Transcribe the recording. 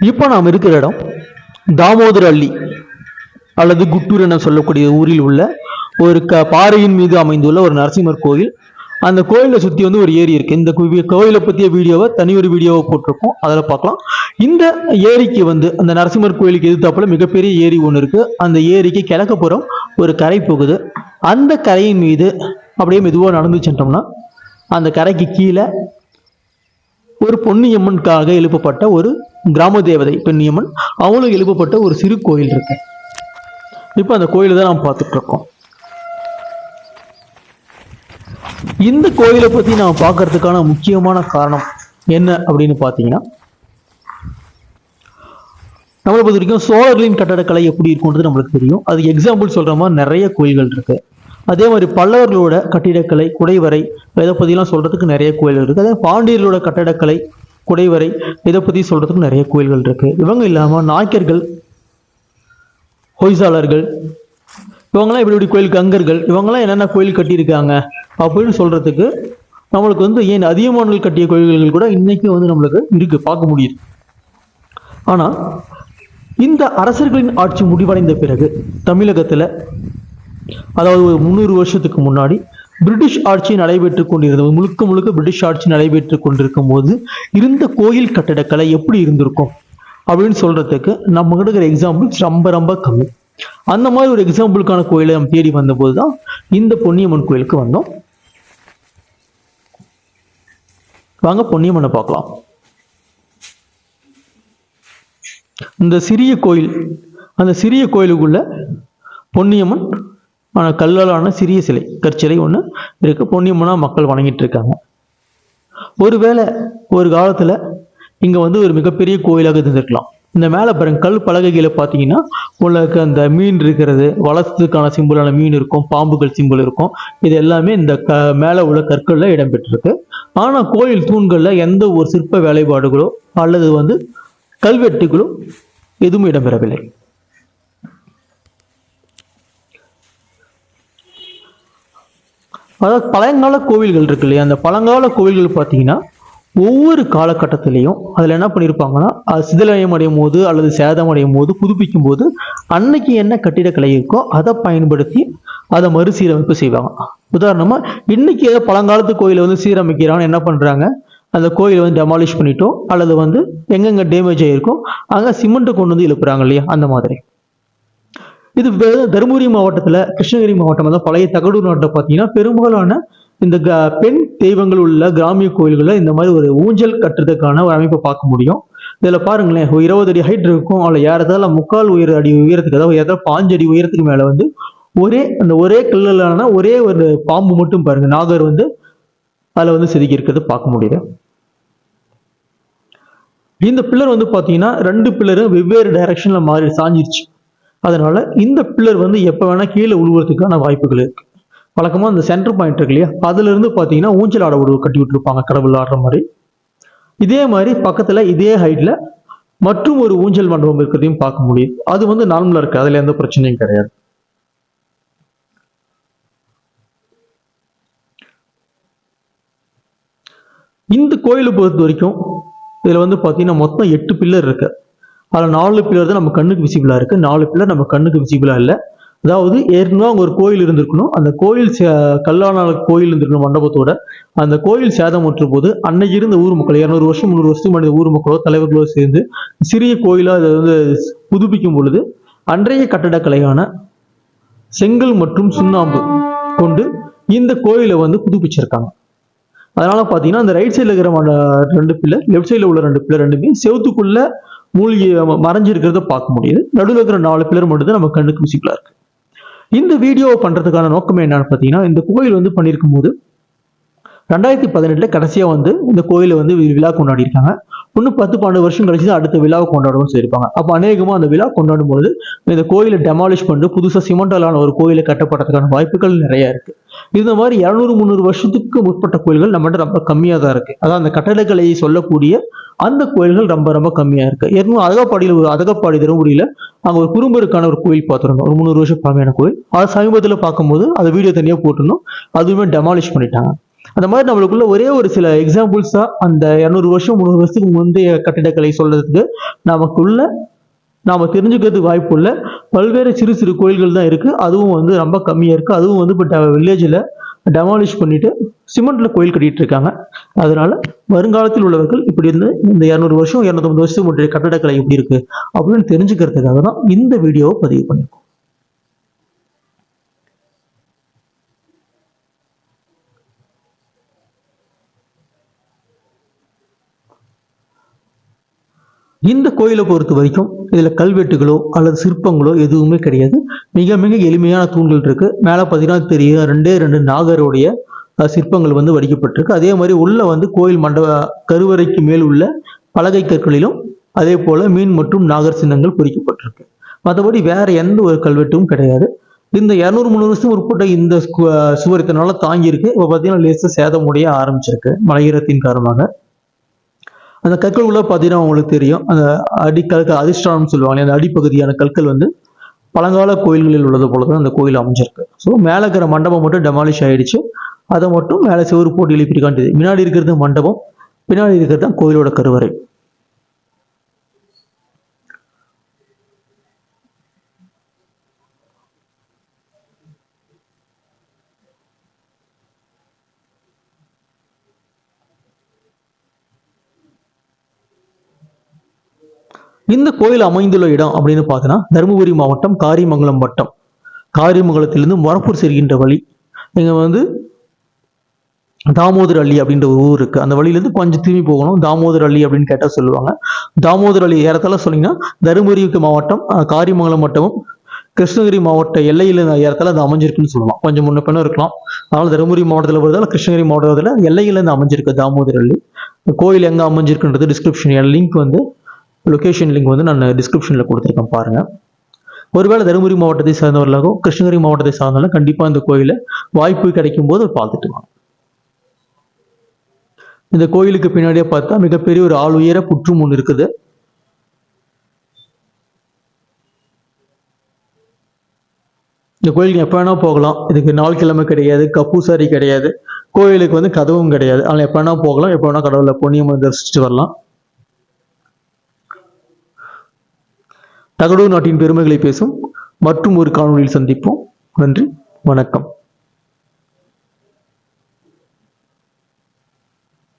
இப்போ நாம் இருக்கிற இடம் தாமோதர் அள்ளி அல்லது குட்டூர் என சொல்லக்கூடிய ஊரில் உள்ள ஒரு க பாறையின் மீது அமைந்துள்ள ஒரு நரசிம்மர் கோயில். அந்த கோயிலை சுற்றி வந்து ஒரு ஏரி இருக்குது இந்த கோயிலை பற்றிய வீடியோவை தனி ஒரு வீடியோவை போட்டிருக்கோம். அதில் பார்க்கலாம். இந்த ஏரிக்கு வந்து அந்த நரசிம்மர் கோயிலுக்கு எதிர்த்தாப்புல மிகப்பெரிய ஏரி ஒன்று இருக்குது அந்த ஏரிக்கு கிழக்குப்புறம் ஒரு கரை போகுது. அந்த கரையின் மீது அப்படியே மெதுவாக நடந்து சென்றோம்னா அந்த கரைக்கு கீழே ஒரு பொன்னியம்மனுக்காக எழுப்பப்பட்ட ஒரு கிராம தேவதை பெண்ணியம்மன் அவளுக்கு எழுப்பப்பட்ட ஒரு சிறு கோயில் இருக்கு. இப்போ அந்த கோயிலை தான் நாம் பார்த்துட்டு இருக்கோம். இந்த கோயிலை பற்றி நாம் பார்க்கறதுக்கான முக்கியமான காரணம் என்ன அப்படின்னு பார்த்தீங்கன்னா நம்மளை பொறுத்த வரைக்கும் சோழர்களின் கட்டடக்கலை எப்படி இருக்கும்ன்றது நம்மளுக்கு தெரியும். அது எக்ஸாம்பிள் சொல்கிற மாதிரி நிறைய கோயில்கள் இருக்கு. அதே மாதிரி பல்லவர்களோட கட்டிடக்கலை குடைவரை இதை பற்றிலாம் சொல்கிறதுக்கு நிறைய கோயில்கள் இருக்குது அதே பாண்டியர்களோட கட்டடக்கலை குடைவரை இதை பற்றி சொல்றதுக்கு நிறைய கோயில்கள் இருக்குது இவங்க இல்லாமல் நாயக்கர்கள் ஹொய்சாளர்கள் இவங்கெல்லாம் இப்படி இப்படி கோயில் கங்கர்கள் இவங்கெல்லாம் என்னென்ன கோயில் கட்டியிருக்காங்க அப்படின்னு சொல்றதுக்கு நம்மளுக்கு வந்து ஏன் அதிகமானங்கள் கட்டிய கோயில்கள் கூட இன்றைக்கும் வந்து நம்மளுக்கு இருக்குது பார்க்க முடியுது. ஆனால் இந்த அரசர்களின் ஆட்சி முடிவடைந்த பிறகு தமிழகத்தில் அதாவது ஒரு முந்நூறு வருஷத்துக்கு முன்னாடி பிரிட்டிஷ் ஆட்சி நடைபெற்று கொண்டிருந்தது. முழுக்க முழுக்க பிரிட்டிஷ் ஆட்சி நடைபெற்று கொண்டிருக்கும் போது இருந்த கோயில் கட்டடக்கலை எப்படி இருந்திருக்கும்? அப்படின்னு சொல்றதுக்கு நம்ம கிட்ட இருக்கிற எக்ஸாம்பிள்ஸ் ரொம்ப ரொம்ப கம்மி. அந்த மாதிரி ஒரு எக்ஸாம்பிளுக்கான கோயிலை நம்ம தேடி வந்தபோது தான் இந்த பொன்னியம்மன் கோயிலுக்கு வந்தோம். வாங்க பொன்னியம்மனை பார்க்கலாம். இந்த சிறிய கோயில் அந்த சிறிய கோயிலுக்குள்ள பொன்னியம்மன் ஆனால் கல்லாலான சிறிய சிலை கற்சிலை ஒன்று இருக்கு. பொன்னியம்மனா மக்கள் வணங்கிட்டு இருக்காங்க ஒருவேளை ஒரு காலத்தில் இங்கே வந்து ஒரு மிகப்பெரிய கோயிலாக இருந்திருக்கலாம். இந்த மேலே பாருங்க கல் பலகைகளை பார்த்தீங்கன்னா உங்களுக்கு அந்த மீன் இருக்கிறது வளர்த்ததுக்கான சிம்பிளான மீன் இருக்கும் பாம்புகள் சிம்பிள் இருக்கும். இது எல்லாமே இந்த க மேலே உள்ள கற்களில் இடம்பெற்றிருக்கு. ஆனால் கோயில் தூண்களில் எந்த ஒரு சிற்ப வேலைப்பாடுகளோ அல்லது வந்து கல்வெட்டுகளோ எதுவும் இடம்பெறவில்லை. அதாவது பழங்கால கோவில்கள் இருக்கு இல்லையா? அந்த பழங்கால கோவில்கள் பார்த்தீங்கன்னா ஒவ்வொரு காலகட்டத்திலையும் அதில் என்ன பண்ணியிருப்பாங்கன்னா அது சிதிலயம் அடையும் போது அல்லது சேதம் அடையும் போது புதுப்பிக்கும் போது அன்னைக்கு என்ன கட்டிடக்கலை இருக்கோ அதை பயன்படுத்தி அதை மறுசீரமைப்பு செய்வாங்க. உதாரணமாக இன்னைக்கு ஏதோ பழங்காலத்து கோயிலை வந்து சீரமைக்கிறான்னு என்ன பண்ணுறாங்க அந்த கோயிலை வந்து டெமாலிஷ் பண்ணிட்டோ அல்லது வந்து எங்கெங்கே டேமேஜ் ஆகிருக்கோ அங்கே சிமெண்ட்டை கொண்டு வந்து எழுப்புறாங்க இல்லையா? அந்த மாதிரி. இது தருமபுரி மாவட்டத்தில் கிருஷ்ணகிரி மாவட்டம் அதாவது பழைய தகடூர் நாட்டை பார்த்தீங்கன்னா பெரும்பாலான இந்த க- பெண் தெய்வங்கள் உள்ள கிராமிய கோயில்களில் இந்த மாதிரி ஒரு ஊஞ்சல் கட்டுறதுக்கான ஒரு அமைப்பை பார்க்க முடியும். இதில் பாருங்களேன் ஒரு இருபது அடி ஹைட் இருக்கும். அதில் ஏறதால முக்கால் உயர் அடி உயரத்துக்கு அதாவது ஏதாவது பாஞ்சு அடி உயரத்துக்கு மேலே வந்து ஒரே அந்த ஒரே கல்லான ஒரே ஒரு பாம்பு மட்டும் பாருங்க. நாகர் வந்து அதில் வந்து செதுக்கி இருக்கிறது பார்க்க முடியுது. இந்த பில்லர் வந்து பார்த்தீங்கன்னா ரெண்டு பில்லரும் வெவ்வேறு டைரக்ஷனில் மாறி சாஞ்சிருச்சு. அதனால இந்த பில்லர் வந்து எப்போ வேணால் கீழே உழுவுறதுக்கான வாய்ப்புகள் இருக்கு. வழக்கமாக அந்த சென்டர் பாயிண்ட் இருக்கு இல்லையா? அதுலேருந்து பார்த்தீங்கன்னா ஊஞ்சல் ஆட உடவு கட்டி விட்டுருப்பாங்க கடவுள் ஆடுற மாதிரி. இதே மாதிரி பக்கத்தில் இதே ஹைட்டில் மற்றும் ஒரு ஊஞ்சல் மண்டபம் இருக்கிறதையும் பார்க்க முடியுது அது வந்து நார்மலாக இருக்குது அதில் எந்த பிரச்சனையும் கிடையாது. இந்த கோயிலை பொறுத்த வரைக்கும் இதில் வந்து பார்த்தீங்கன்னா மொத்தம் எட்டு பில்லர் இருக்குது அதுல நாலு பில்லர் தான் நம்ம கண்ணுக்கு விசிபிளாக இருக்கு. நாலு பில்லர் நம்ம கண்ணுக்கு விசிபிளா இல்ல. அதாவது ஏற்கனவே அங்கே ஒரு கோயில் இருந்திருக்கணும். அந்த கோயில் சே- கல்லான கோயில் இருந்திருக்கணும் மண்டபத்தோட. அந்த கோயில் சேதம் சேதமுற்ற போது அன்னைக்கு இருந்த ஊர் மக்கள் இரநூறு வருஷம் முந்நூறு வருஷத்துக்கு முன்னாடி ஊர் மக்களோ தலைவர்களோ சேர்ந்து சிறிய கோயிலா அதை வந்து புதுப்பிக்கும் பொழுது அன்றைய கட்டடக்கலையான செங்கல் மற்றும் சுண்ணாம்பு கொண்டு இந்த கோயிலை வந்து புதுப்பிச்சிருக்காங்க. அதனால பாத்தீங்கன்னா அந்த ரைட் சைடுல இருக்கிற ரெண்டு பிள்ளை லெஃப்ட் சைடுல உள்ள ரெண்டு பிள்ளை ரெண்டுமே செவத்துக்குள்ள மூழ்கி மறைஞ்சிருக்கிறத பார்க்க முடியுது. நடுவில் இருக்கிற நாலு பில்லர் மட்டும் தான் நம்ம கண்ணுக்கு விசிபிளா இருக்கு. இந்த வீடியோவை பண்றதுக்கான நோக்கம் என்னன்னு பாத்தீங்கன்னா இந்த கோயில் வந்து பண்ணியிருக்கும் போது ரெண்டாயிரத்தி பதினெட்டுல கடைசியா வந்து இந்த கோயிலை வந்து வி- விழா கொண்டாடி இருக்காங்க இன்னும் பத்து பன்னெண்டு வருஷம் கழிச்சு தான் அடுத்த விழாவை கொண்டாடவும் சொல்லியிருப்பாங்க அப்போ அநேகமா அந்த விழா கொண்டாடும் பொழுது இந்த கோயிலை டெமாலிஷ் பண்ணிட்டு புதுசா சிமெண்டாலான ஒரு கோயிலை கட்டப்படுறதுக்கான வாய்ப்புகள் நிறைய இருக்கு. இந்த மாதிரி இரநூறு முந்நூறு வருஷத்துக்கு முற்பட்ட கோயில்கள் நம்மகிட்ட ரொம்ப கம்மியாக தான் இருக்கு. அதான் அந்த கட்டடக்கலையை சொல்லக்கூடிய அந்த கோயில்கள் ரொம்ப ரொம்ப கம்மியா இருக்கு. ஏற்கனவே அதகப்பாடியில் ஒரு அதகப்பாடி தருமபுரியில அங்கே ஒரு குறும்பருக்கான ஒரு கோயில் பார்த்துருந்தோம். ஒரு முந்நூறு வருஷம் பழமையான கோயில். அது சமீபத்தில் பார்க்கும்போது அதை வீடியோ தனியாக போட்டிருந்தோம். அதுவுமே டெமாலிஷ் பண்ணிட்டாங்க. அந்த மாதிரி நம்மளுக்குள்ள ஒரே ஒரு சில எக்ஸாம்பிள்ஸ் தான் அந்த இரநூறு வருஷம் முந்நூறு வருஷத்துக்கு முந்தைய கட்டிடக்கலை சொல்றதுக்கு நமக்குள்ள நாம தெரிஞ்சுக்கிறதுக்கு வாய்ப்பு இல்லை பல்வேறு சிறு சிறு கோயில்கள் தான் இருக்கு. அதுவும் வந்து ரொம்ப கம்மியா இருக்கு. அதுவும் வந்து இப்போ வில்லேஜில் டெமாலிஷ் பண்ணிட்டு சிமெண்ட்ல கோயில் கட்டிட்டு இருக்காங்க. அதனால வருங்காலத்தில் உள்ளவர்கள் இப்படி இருந்து இந்த இரநூறு வருஷம் இரநூத்தம்பது வருஷம் முந்தைய கட்டடக்கலை எப்படி இருக்கு அப்படின்னு தெரிஞ்சுக்கிறதுக்காக தான் இந்த வீடியோவை பதிவு பண்ணியிருக்கோம். இந்த கோயிலை பொறுத்த வரைக்கும் இதில் கல்வெட்டுகளோ அல்லது சிற்பங்களோ எதுவுமே கிடையாது. மிக மிக எளிமையான தூண்கள் இருக்குது மேலே பார்த்தீங்கன்னா தெரியும் ரெண்டே ரெண்டு நாகருடைய சிற்பங்கள் வந்து வடிக்கப்பட்டிருக்கு. அதே மாதிரி உள்ளே வந்து கோயில் மண்டப கருவறைக்கு மேல் உள்ள பலகை கற்களிலும் அதே போல் மீன் மற்றும் நாகர் சின்னங்கள் பொறிக்கப்பட்டிருக்கு. மற்றபடி வேறு எந்த ஒரு கல்வெட்டும் கிடையாது. இந்த இரநூறு முந்நூறு வருஷம் உட்பட்ட இந்த ஸ்கு- சுவர் இப்போ பார்த்தீங்கன்னா லேசாக சேதமுடைய ஆரம்பிச்சிருக்கு மலையீரத்தின் காரணமாக. அந்த கற்கள் உள்ள பார்த்தீங்கன்னா உங்களுக்கு தெரியும். அந்த அடிக்கற்கள் அதிர்ஷ்டானம் சொல்லுவாங்க அந்த அடிப்பகுதியான கற்கள் வந்து பழங்கால கோயில்களில் உள்ளது போல தான் அந்த கோயில் அமைஞ்சிருக்கு. ஸோ மேலே இருக்கிற மண்டபம் மட்டும் டெமாலிஷ் ஆயிடுச்சு. அதை மட்டும் மேலே செவரு போட்டு எழுப்பி காட்டுது முன்னாடி இருக்கிறது மண்டபம் பின்னாடி இருக்கிறது தான் கோயிலோட கருவறை. இந்த கோயில் அமைந்துள்ள இடம் அப்படின்னு பார்த்தோன்னா தருமபுரி மாவட்டம் காரிமங்கலம் வட்டம். காரிமங்கலத்திலிருந்து மொரப்பூர் செல்கின்ற வழி. இங்கே வந்து தாமோதர் அள்ளி அப்படின்ற ஒரு ஊர் இருக்குது அந்த வழியிலேருந்து கொஞ்சம் திரும்பி போகணும். தாமோதர் அள்ளி அப்படின்னு கேட்டால் சொல்லுவாங்க. தாமோதர் அள்ளி ஏறத்தால சொன்னீங்கன்னா தருமபுரி மாவட்டம் காரிமங்கலம் வட்டமும் கிருஷ்ணகிரி மாவட்ட எல்லையில் ஏறத்தால அது அமைஞ்சிருக்குன்னு சொல்லலாம் கொஞ்சம் முன்ன பின்ன இருக்கலாம். அதனால் தருமபுரி மாவட்டத்தில் வருதால கிருஷ்ணகிரி மாவட்டத்தில் எல்லையிலேருந்து அமைஞ்சிருக்கு தாமோதர் அள்ளி. கோயில் எங்கே அமைஞ்சிருக்குன்றது டிஸ்கிரிப்ஷன் லிங்க் வந்து லொக்கேஷன் லிங்க் வந்து நான் டிஸ்கிரிப்ஷனில் கொடுத்துருக்கேன் பாருங்கள் ஒருவேளை தருமபுரி மாவட்டத்தை சார்ந்தவர்களாகவும் கிருஷ்ணகிரி மாவட்டத்தை சார்ந்தாலும் கண்டிப்பாக இந்த கோயிலை வாய்ப்பு கிடைக்கும் போது பார்த்துட்டு வாங்க. இந்த கோயிலுக்கு பின்னாடியே பார்த்தா மிகப்பெரிய ஒரு ஆள் உயர புற்றும் ஒன்று இருக்குது. இந்த கோயிலுக்கு எப்போ வேணா போகலாம். இதுக்கு நாள் கிழமை கிடையாது கப்பூசாரி கிடையாது கோயிலுக்கு வந்து கதவும் கிடையாது. ஆனால் எப்போ வேணா போகலாம் எப்போ வேணா கடவுளை புண்ணியமாக தரிசிச்சுட்டு வரலாம். தகடூர் நாட்டின் பெருமைகளை பேசும் மற்றும் ஒரு காணொளியில் சந்திப்போம். நன்றி வணக்கம்.